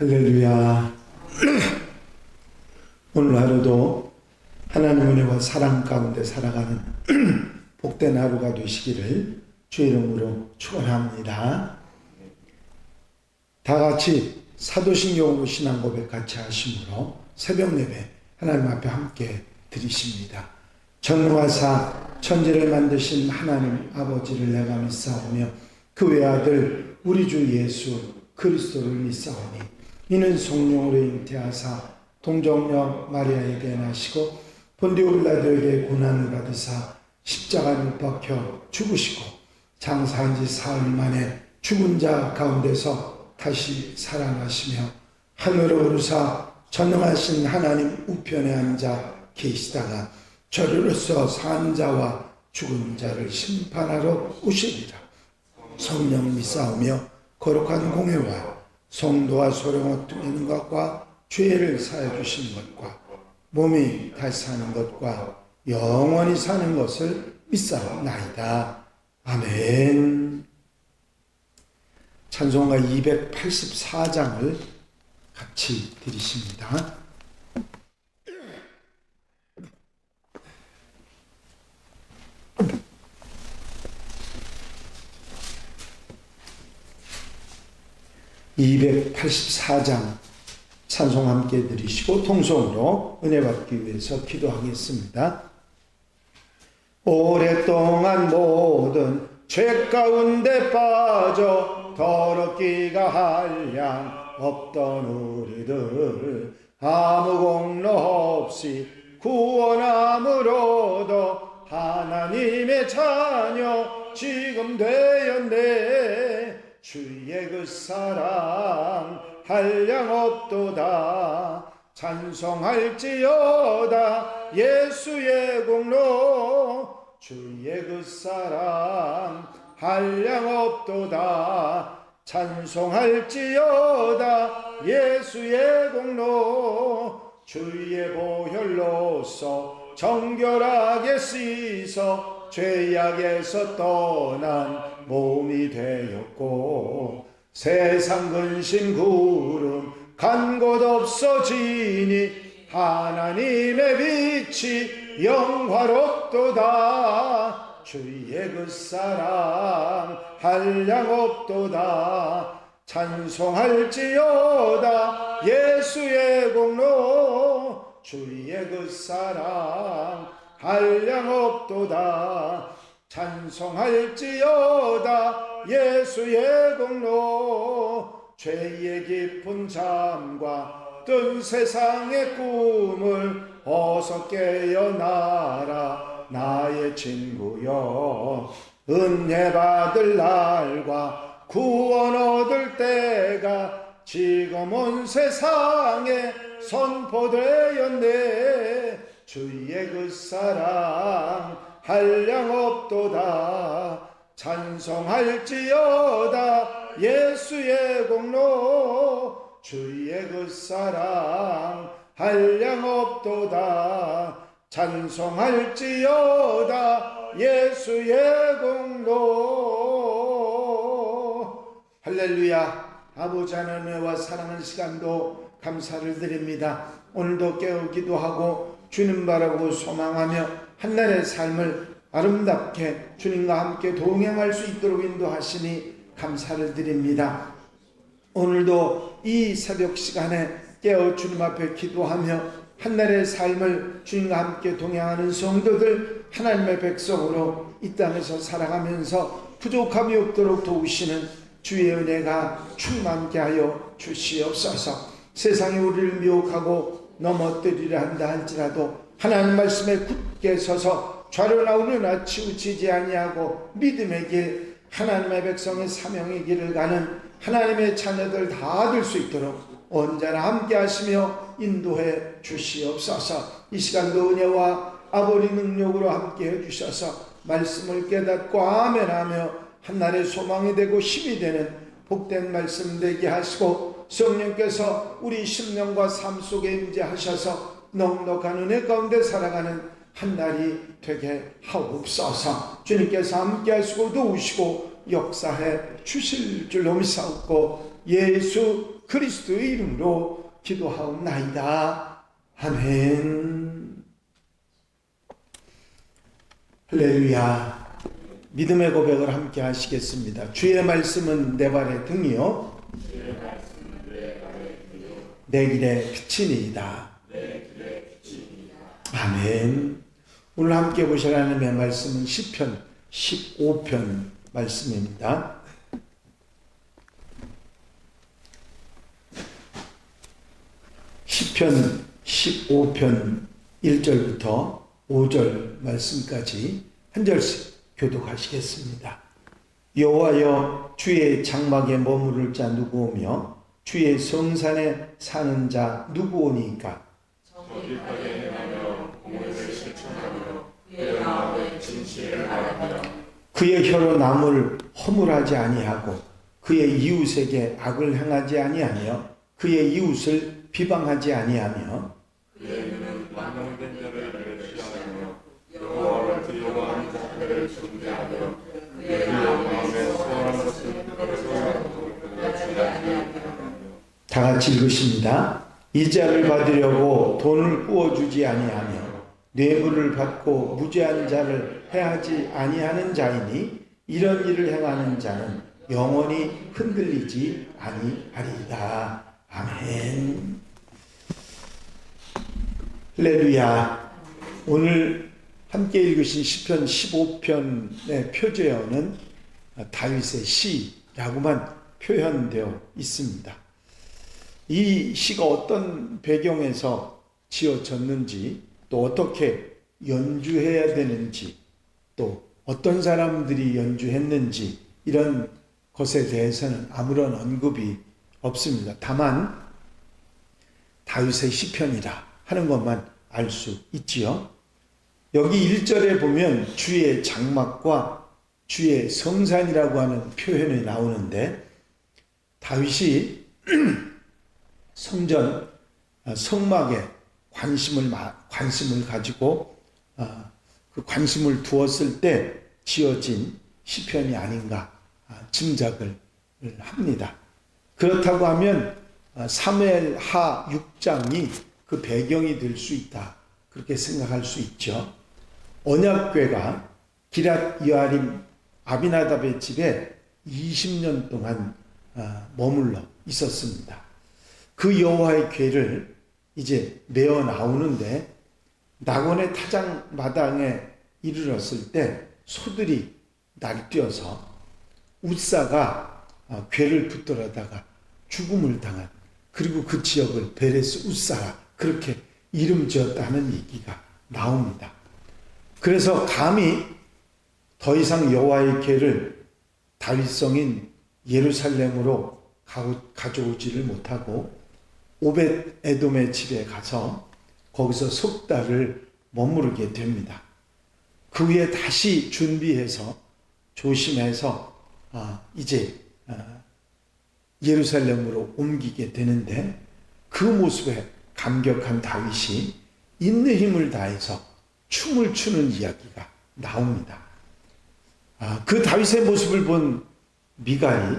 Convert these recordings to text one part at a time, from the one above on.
할렐루야. 오늘 하루도 하나님 은혜와 사랑 가운데 살아가는 복된 하루가 되시기를 주 이름으로 축원합니다. 다 같이 사도신경으로 신앙 고백 같이 하심으로 새벽 예배 하나님 앞에 함께 드리십니다. 전능하사 천지를 만드신 하나님 아버지를 내가 믿사오며 그 외 아들 우리 주 예수 그리스도를 믿사오니 이는 성령으로 잉태하사 동정녀 마리아에게 나시고 본디오 빌라도에게 고난을 받으사 십자가에 못 박혀 죽으시고 장사한 지 사흘 만에 죽은 자 가운데서 다시 살아나시며 하늘로 오르사 전능하신 하나님 우편에 앉아 계시다가 저리로서 산 자와 죽은 자를 심판하러 오시리라. 성령 믿사오며 거룩한 공회와 성도와 소령을 두는 것과 죄를 사해 주시는 것과 몸이 다시 사는 것과 영원히 사는 것을 믿사옵나이다. 아멘. 찬송가 284장을 같이 드리십니다. (284장) 찬송 함께 드리시고 통성으로 은혜 받기 위해서 기도하겠습니다. 오랫동안 모든 죄 가운데 빠져 더럽기가 한량 없던 우리들 아무 공로 없이 구원함으로도 하나님의 자녀 지금 되었네 주의 그 사랑 한량 없도다. 찬송할지어다. 예수의 공로. 주의 그 사랑 한량 없도다. 찬송할지어다. 예수의 공로. 주의 보혈로서 정결하게 씻어 죄악에서 떠난 몸이 되었고 세상 근심 구름 간 곳 없어지니 하나님의 빛이 영화롭도다. 주의 그 사랑 한량 없도다. 찬송할지어다. 예수의 공로 주의 그 사랑 한량 없도다 찬송할지어다 예수의 공로. 죄의 깊은 잠과 뜬 세상의 꿈을 어서 깨어나라. 나의 친구여 은혜 받을 날과 구원 얻을 때가 지금 온 세상에 선포되었네. 주의 그 사랑 한량 없도다. 찬송할지어다. 예수의 공로 주의 그 사랑 한량 없도다. 찬송할지어다. 예수의 공로. 할렐루야. 아버지 하나님과 사랑하는 시간도 감사를 드립니다. 오늘도 깨우기도 하고 주님 바라고 소망하며 한날의 삶을 아름답게 주님과 함께 동행할 수 있도록 인도하시니 감사를 드립니다. 오늘도 이 새벽 시간에 깨어 주님 앞에 기도하며 한날의 삶을 주님과 함께 동행하는 성도들 하나님의 백성으로 이 땅에서 살아가면서 부족함이 없도록 도우시는 주의 은혜가 충만케 하여 주시옵소서 세상이 우리를 미혹하고 넘어뜨리려 한다 할지라도 하나님 말씀에 굳게 서서 좌로나 우로나 치우치지 아니하고 믿음의 길 하나님의 백성의 사명의 길을 가는 하나님의 자녀들 다 될 수 있도록 언제나 함께 하시며 인도해 주시옵소서. 이 시간도 은혜와 아버지 능력으로 함께 해주셔서 말씀을 깨닫고 아멘하며 한날의 소망이 되고 힘이 되는 복된 말씀 되게 하시고 성령께서 우리 심령과 삶 속에 임재하셔서 넉넉한 은혜 가운데 살아가는 한 날이 되게 하옵소서 주님께서 함께 하시고 도우시고 역사해 주실 줄로 믿사옵고 예수 그리스도의 이름으로 기도하옵나이다. 아멘. 할렐루야. 믿음의 고백을 함께 하시겠습니다. 주의 말씀은 내 발의 등이요. 내 길의 빛이니이다. 아멘. 오늘 함께 보실 하나님의 말씀은 시편 15편 말씀입니다. 시편 15편 1절부터 5절 말씀까지 한 절씩 교독하시겠습니다. 여호와여 주의 장막에 머무를 자 누구 오며 주의 성산에 사는 자 누구 오니까 거룩하게 행하며 공의를 실천하며 그의 그의 혀로 남을 허물하지 아니하고 그의 이웃에게 악을 행하지 아니하며 그의 이웃을 비방하지 아니하며 그의 눈은 망령된 자를 멸시하며 여호와를 두려워하는 자들을 존대하며 그의 마음에 소원한 것은 그것을 하지 아니하며 다 같이 읽으십니다. 이자를 받으려고 돈을 구워주지 아니하며 뇌물을 받고 무죄한 자를 해하지 아니하는 자이니 이런 일을 행하는 자는 영원히 흔들리지 아니하리이다. 아멘. 할렐루야. 오늘 함께 읽으신 시편 15편의 표제어는 다윗의 시라고만 표현되어 있습니다. 이 시가 어떤 배경에서 지어졌는지 또 어떻게 연주해야 되는지 또 어떤 사람들이 연주했는지 이런 것에 대해서는 아무런 언급이 없습니다. 다만 다윗의 시편이라 하는 것만 알 수 있지요. 여기 1절에 보면 주의 장막과 주의 성산이라고 하는 표현이 나오는데 다윗이 성전 어, 성막에 관심을 마- 관심을 가지고 어, 그 관심을 두었을 때 지어진 시편이 아닌가 아, 짐작을 합니다. 그렇다고 하면 어, 사무엘 하 6장이 그 배경이 될 수 있다. 그렇게 생각할 수 있죠. 언약궤가 기랏 여아림 아비나답의 집에 20년 동안 어, 머물러 있었습니다. 그 여호와의 궤를 이제 메어 나오는데 낙원의 타장 마당에 이르렀을 때 소들이 날뛰어서 우사가 어, 궤를 붙들어다가 죽음을 당한 그리고 그 지역을 베레스 우사라 그렇게 이름 지었다는 얘기가 나옵니다. 그래서 감히 더 이상 여호와의 궤를 다윗성인 예루살렘으로 가- 가져오지를 못하고 오벳 에돔의 집에 가서 거기서 석 달을 머무르게 됩니다. 그 후에 다시 준비해서 조심해서 아, 이제 아, 예루살렘으로 옮기게 되는데 그 모습에 감격한 다윗이 있는 힘을 다해서 춤을 추는 이야기가 나옵니다. 아, 그 다윗의 모습을 본 미갈이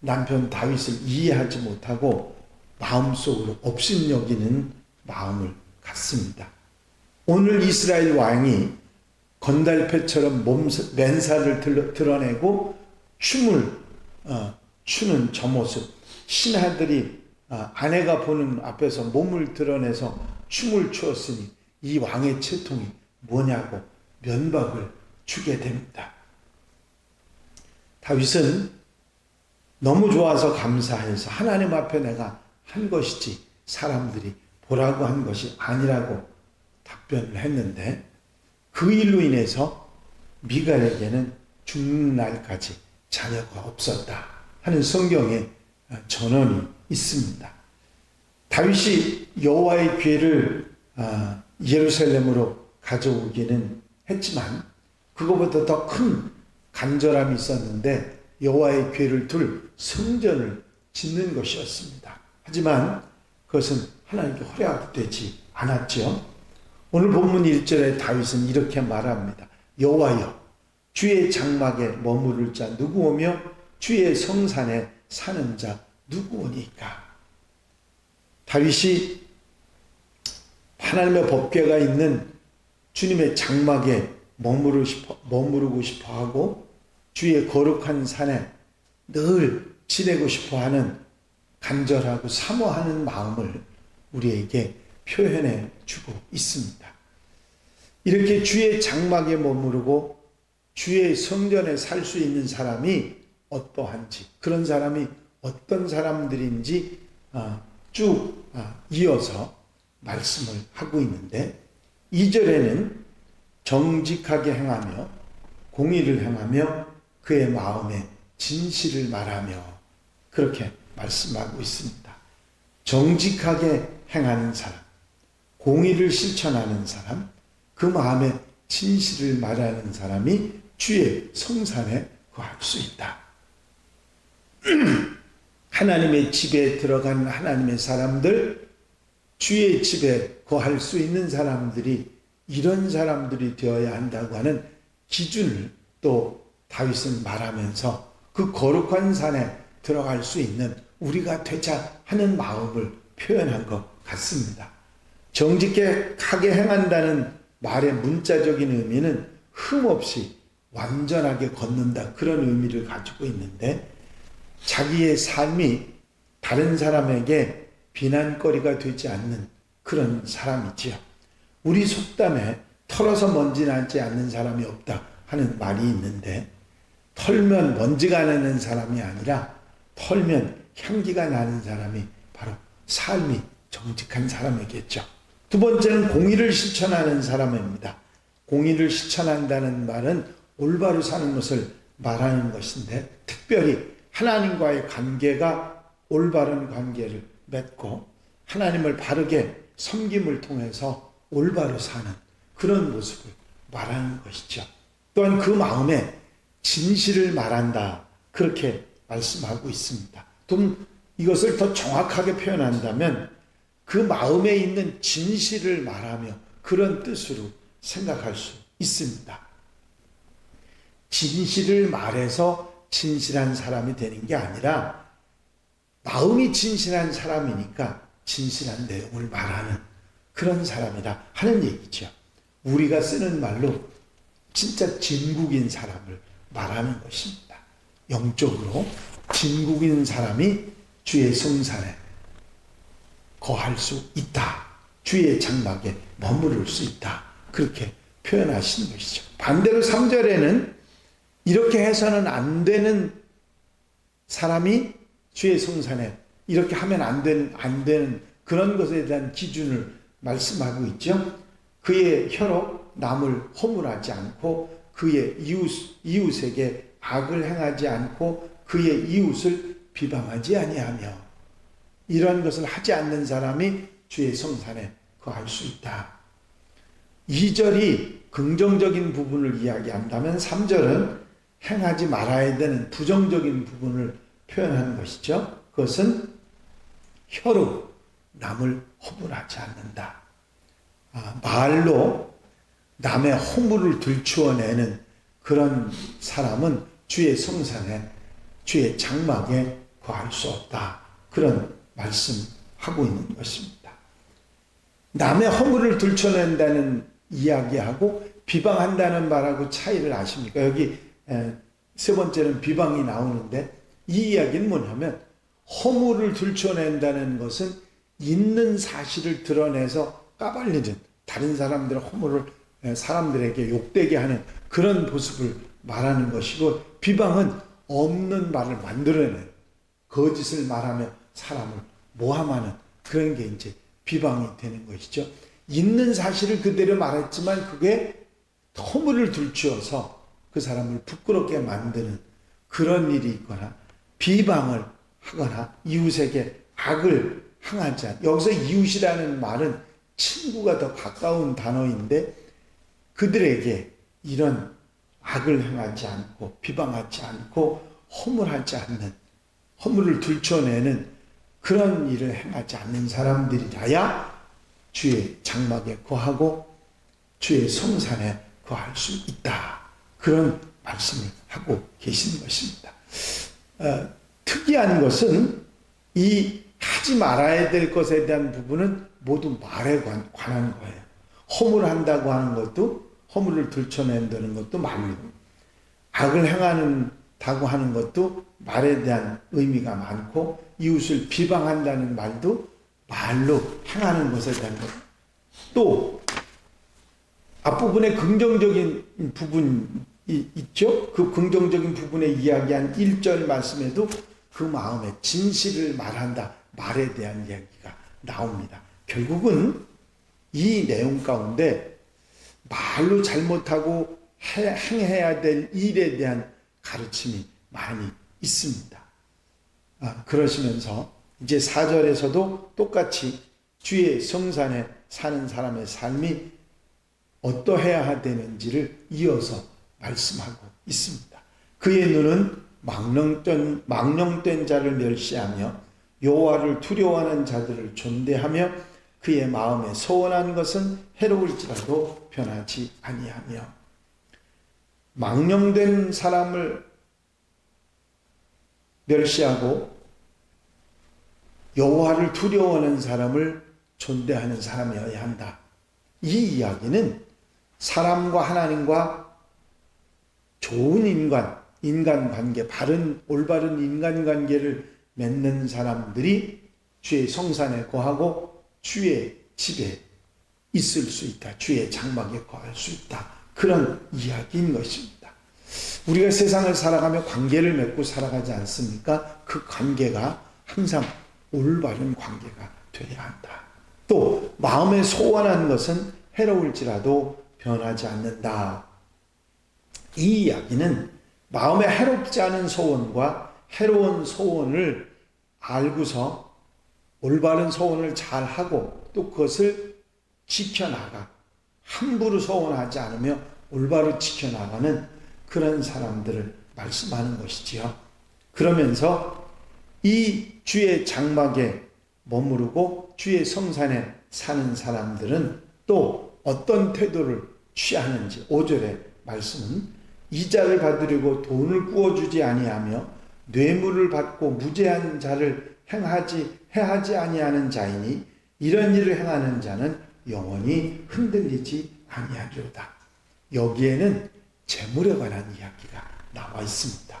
남편 다윗을 이해하지 못하고 마음속으로 업신여기는 마음을 갖습니다. 오늘 이스라엘 왕이 건달패처럼 몸 맨살을 드러- 드러내고 춤을 어, 추는 저 모습 신하들이 어, 아내가 보는 앞에서 몸을 드러내서 춤을 추었으니 이 왕의 채통이 뭐냐고 면박을 주게 됩니다. 다윗은 너무 좋아서 감사해서 하나님 앞에 내가 한 것이지 사람들이 보라고 한 것이 아니라고 답변을 했는데 그 일로 인해서 미갈에게는 죽는 날까지 자녀가 없었다 하는 성경의 전언이 있습니다. 다윗이 여호와의 궤를 아, 예루살렘으로 가져오기는 했지만 그것보다 더 큰 간절함이 있었는데 여호와의 궤를 둘 성전을 짓는 것이었습니다. 하지만 그것은 하나님께 허락되지 않았죠. 오늘 본문 1절에 다윗은 이렇게 말합니다. 여호와여 주의 장막에 머무를 자 누구 오며 주의 성산에 사는 자 누구 오니까 다윗이 하나님의 법궤가 있는 주님의 장막에 머무르고 싶어, 머무르고 싶어 하고 주의 거룩한 산에 늘 지내고 싶어 하는 간절하고 사모하는 마음을 우리에게 표현해 주고 있습니다. 이렇게 주의 장막에 머무르고 주의 성전에 살 수 있는 사람이 어떠한지 그런 사람이 어떤 사람들인지 아, 쭉 아, 이어서 말씀을 하고 있는데 2절에는 정직하게 행하며 공의를 행하며 그의 마음에 진실을 말하며 그렇게 말씀하고 있습니다. 정직하게 행하는 사람, 공의를 실천하는 사람, 그 마음에 진실을 말하는 사람이 주의 성산에 거할 수 있다. 하나님의 집에 들어간 하나님의 사람들, 주의 집에 거할 수 있는 사람들이 이런 사람들이 되어야 한다고 하는 기준을 또 다윗은 말하면서 그 거룩한 산에 들어갈 수 있는 우리가 되자 하는 마음을 표현한 것 같습니다. 정직하게 행한다는 말의 문자적인 의미는 흠 없이 완전하게 걷는다 그런 의미를 가지고 있는데 자기의 삶이 다른 사람에게 비난거리가 되지 않는 그런 사람이지요. 우리 속담에 털어서 먼지 나지 않는 사람이 없다 하는 말이 있는데 털면 먼지가 나는 사람이 아니라 털면 향기가 나는 사람이 바로 삶이 정직한 사람이겠죠. 두 번째는 공의를 실천하는 사람입니다. 공의를 실천한다는 말은 올바로 사는 것을 말하는 것인데 특별히 하나님과의 관계가 올바른 관계를 맺고 하나님을 바르게 섬김을 통해서 올바로 사는 그런 모습을 말하는 것이죠. 또한 그 마음에 진실을 말한다. 그렇게 말씀하고 있습니다. 좀 이것을 더 정확하게 표현한다면 그 마음에 있는 진실을 말하며 그런 뜻으로 생각할 수 있습니다. 진실을 말해서 진실한 사람이 되는 게 아니라 마음이 진실한 사람이니까 진실한 내용을 말하는 그런 사람이라 하는 얘기죠. 우리가 쓰는 말로 진짜 진국인 사람을 말하는 것입니다. 영적으로 진국인 사람이 주의 성산에 거할 수 있다. 주의 장막에 머무를 수 있다. 그렇게 표현하시는 것이죠. 반대로 3절에는 이렇게 해서는 안 되는 사람이 주의 성산에 이렇게 하면 안 되는, 안 되는 그런 것에 대한 기준을 말씀하고 있죠. 그의 혀로 남을 허물하지 않고 그의 이웃, 이웃에게 악을 행하지 않고 그의 이웃을 비방하지 아니하며 이런 것을 하지 않는 사람이 주의 성산에 거할 수 있다. 2절이 긍정적인 부분을 이야기한다면 3절은 행하지 말아야 되는 부정적인 부분을 표현하는 것이죠. 그것은 혀로 남을 허물하지 않는다. 아, 말로 남의 허물을 들추어내는 그런 사람은 주의 성산에 주의 장막에 거할 수 없다. 그런 말씀하고 있는 것입니다. 남의 허물을 들춰낸다는 이야기하고 비방한다는 말하고 차이를 아십니까? 여기 세 번째는 비방이 나오는데 이 이야기는 뭐냐면 허물을 들춰낸다는 것은 있는 사실을 드러내서 까발리는 다른 사람들의 허물을 사람들에게 욕되게 하는 그런 모습을 말하는 것이고 비방은 없는 말을 만들어내는 거짓을 말하며 사람을 모함하는 그런 게 이제 비방이 되는 것이죠. 있는 사실을 그대로 말했지만 그게 허물을 들추어서 그 사람을 부끄럽게 만드는 그런 일이 있거나 비방을 하거나 이웃에게 악을 행하지 않. 여기서 이웃이라는 말은 친구가 더 가까운 단어인데 그들에게 이런 악을 행하지 않고 비방하지 않고 허물하지 않는 허물을 들춰내는 그런 일을 행하지 않는 사람들이라야 주의 장막에 거하고 주의 성산에 거할 수 있다. 그런 말씀을 하고 계시는 것입니다. 어, 특이한 것은 이 하지 말아야 될 것에 대한 부분은 모두 말에 관, 관한 거예요. 허물한다고 하는 것도 허물을 들춰낸다는 것도 말로 악을 행하는다고 하는 것도 말에 대한 의미가 많고 이웃을 비방한다는 말도 말로 행하는 것에 대한 것. 또 앞부분에 긍정적인 부분이 있죠. 그 긍정적인 부분에 이야기한 1절 말씀에도 그 마음에 진실을 말한다. 말에 대한 이야기가 나옵니다. 결국은 이 내용 가운데 말로 잘못하고 해- 행해야 될 일에 대한 가르침이 많이 있습니다. 아, 그러시면서 이제 4절에서도 똑같이 주의 성산에 사는 사람의 삶이 어떠해야 되는지를 이어서 말씀하고 있습니다. 그의 눈은 망령된, 망령된 자를 멸시하며 여호와를 두려워하는 자들을 존대하며 그의 마음에 소원한 것은 해로울지라도 변하지 아니하며 망령된 사람을 멸시하고 여호와를 두려워하는 사람을 존대하는 사람이어야 한다. 이 이야기는 사람과 하나님과 좋은 인간, 인간 관계, 바른 올바른 인간 관계를 맺는 사람들이 주의 성산에 거하고 주의 집에 있을 수 있다. 주의 장막에 거할 수 있다. 그런 이야기인 것입니다. 우리가 세상을 살아가며 관계를 맺고 살아가지 않습니까? 그 관계가 항상 올바른 관계가 되어야 한다. 또 마음에 소원한 것은 해로울지라도 변하지 않는다. 이 이야기는 마음에 해롭지 않은 소원과 해로운 소원을 알고서 올바른 소원을 잘 하고 또 그것을 지켜나가 함부로 소원하지 않으며 올바로 지켜나가는 그런 사람들을 말씀하는 것이지요. 그러면서 이 주의 장막에 머무르고 주의 성산에 사는 사람들은 또 어떤 태도를 취하는지 5절의 말씀은 이자를 받으려고 돈을 구워주지 아니하며 뇌물을 받고 무죄한 자를 행하지 해하지 아니하는 자이니 이런 일을 행하는 자는 영원히 흔들리지 아니하리로다. 여기에는 재물에 관한 이야기가 나와 있습니다.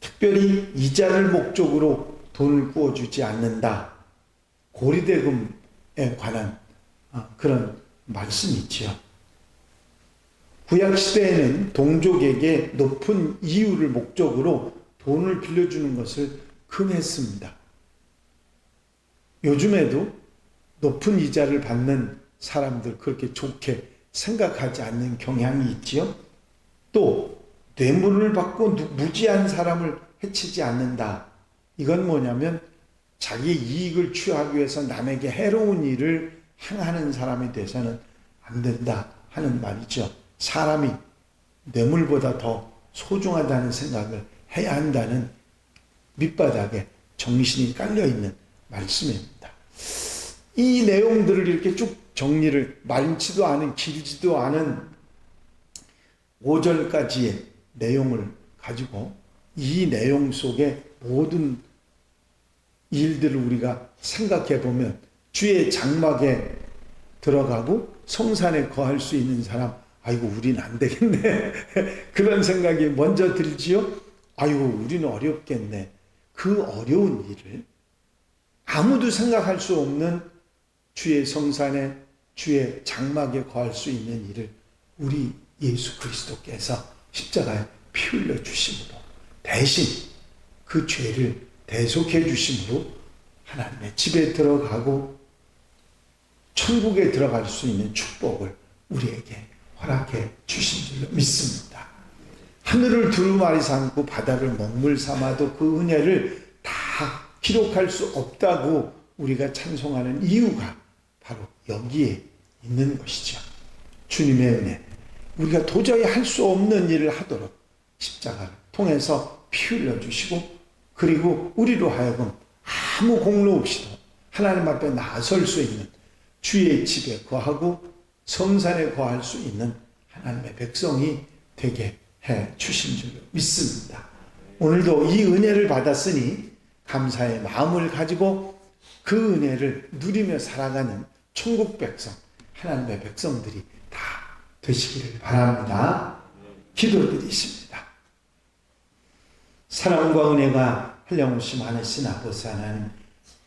특별히 이자를 목적으로 돈을 구워주지 않는다. 고리대금에 관한 어, 그런 말씀이 있지요. 구약 시대에는 동족에게 높은 이유를 목적으로 돈을 빌려주는 것을 금했습니다. 요즘에도 높은 이자를 받는 사람들 그렇게 좋게 생각하지 않는 경향이 있지요. 또 뇌물을 받고 무지한 사람을 해치지 않는다. 이건 뭐냐면 자기 이익을 취하기 위해서 남에게 해로운 일을 행하는 사람이 돼서는 안 된다 하는 말이죠. 사람이 뇌물보다 더 소중하다는 생각을 해야 한다는 밑바닥에 정신이 깔려 있는 말씀입니다. 이 내용들을 이렇게 쭉 정리를 많지도 않은 길지도 않은 5절까지의 내용을 가지고 이 내용 속에 모든 일들을 우리가 생각해 보면 주의 장막에 들어가고 성산에 거할 수 있는 사람, 아이고, 우리는 안 되겠네. 그런 생각이 먼저 들지요? 아이고, 우리는 어렵겠네. 그 어려운 일을 아무도 생각할 수 없는 주의 성산에 주의 장막에 거할 수 있는 일을 우리 예수 그리스도께서 십자가에 피 흘려 주심으로 대신 그 죄를 대속해 주심으로 하나님의 집에 들어가고 천국에 들어갈 수 있는 축복을 우리에게 허락해 주신 줄로 믿습니다. 하늘을 두루마리 삼고 바다를 먹물 삼아도 그 은혜를 다 기록할 수 없다고 우리가 찬송하는 이유가 바로 여기에 있는 것이죠. 주님의 은혜. 우리가 도저히 할 수 없는 일을 하도록 십자가를 통해서 피 흘려주시고 그리고 우리로 하여금 아무 공로 없이도 하나님 앞에 나설 수 있는 주의 집에 거하고 성산에 거할 수 있는 하나님의 백성이 되게 해 주신 줄 믿습니다. 오늘도 이 은혜를 받았으니 감사의 마음을 가지고 그 은혜를 누리며 살아가는 천국 백성, 하나님의 백성들이 다 되시기를 바랍니다. 기도드리십니다. 사랑과 은혜가 한량없이 많으신 아버지 하나님,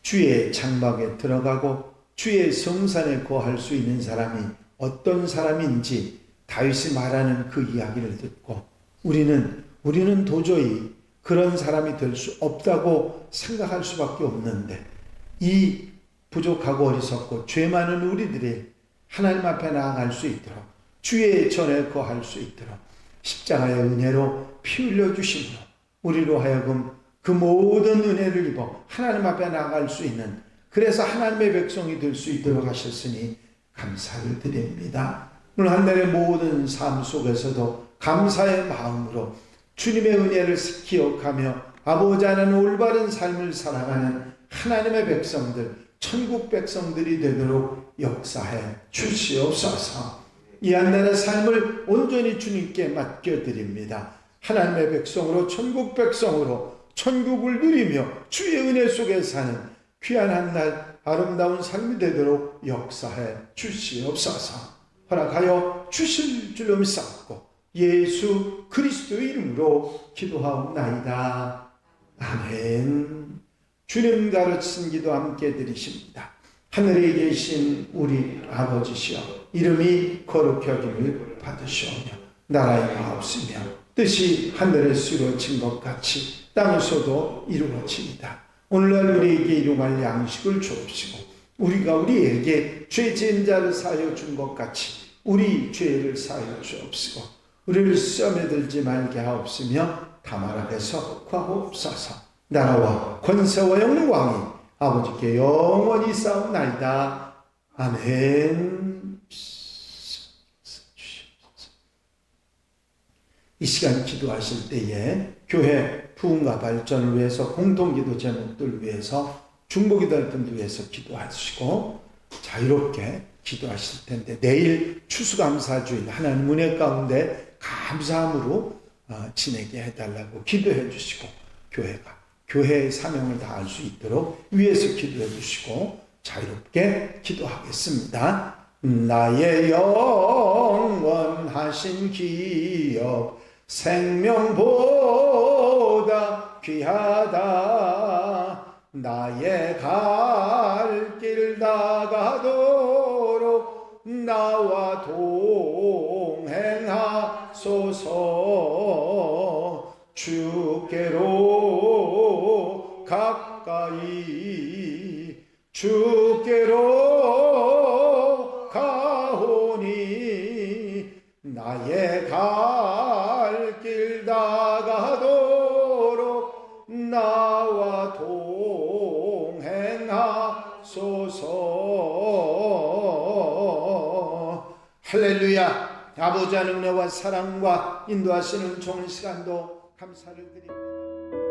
주의 장막에 들어가고 주의 성산에 거할 수 있는 사람이 어떤 사람인지 다윗이 말하는 그 이야기를 듣고 우리는 우리는 도저히 그런 사람이 될 수 없다고 생각할 수밖에 없는데 이 부족하고 어리석고 죄 많은 우리들이 하나님 앞에 나아갈 수 있도록 주의 전에 거할 수 있도록 십자가의 은혜로 피 흘려 주심으로 우리로 하여금 그 모든 은혜를 입어 하나님 앞에 나아갈 수 있는 그래서 하나님의 백성이 될 수 있도록 하셨으니 감사를 드립니다. 오늘 한 달의 모든 삶 속에서도 감사의 마음으로 주님의 은혜를 기억하며 아버지 하나님 올바른 삶을 살아가는 하나님의 백성들, 천국 백성들이 되도록 역사해 주시옵소서. 이한 달의 삶을 온전히 주님께 맡겨드립니다. 하나님의 백성으로, 천국 백성으로, 천국을 누리며 주의 은혜 속에 사는 귀한 한 날, 아름다운 삶이 되도록 역사해 주시옵소서. 허락하여 주실 줄로 믿사옵고 예수 그리스도 이름으로 기도하옵나이다. 아멘. 주님 가르친 기도 함께 드리십니다. 하늘에 계신 우리 아버지시여 이름이 거룩히 여김을 받으시오며 나라의 마옵시며 뜻이 하늘에서 이루어진 것 같이 땅에서도 이루어집니다. 오늘날 우리에게 일용할 양식을 주옵시고 우리가 우리에게 죄 지은 자를 사하여 준 것 같이 우리 죄를 사하여 주옵시고 우리를 시험에 들지 말게 하옵시며 다만 앞에서 구하옵소서 나라와 권세와 영광이 아버지께 영원히 싸움나이다. 아멘. 이 시간 기도하실 때에 교회 부흥과 발전을 위해서 공동기도 제목들 위해서 중보기도할 분들 위해서 기도하시고 자유롭게 기도하실 텐데 내일 추수감사 주일 하나님 은혜 가운데 감사함으로 어, 지내게 해달라고 기도해 주시고 교회가 교회의 사명을 다할 수 있도록 위에서 기도해 주시고 자유롭게 기도하겠습니다. 나의 영원하신 기업 생명보다 귀하다 나의 갈 길 나가도록 나와 동행하소서 주께로 가까이 주께로 가오니 나의 갈 길 나가도록 나와 동행하소서. 할렐루야. 아버지 하나님 은혜와 사랑과 인도하시는 좋은 시간도 감사를 드립니다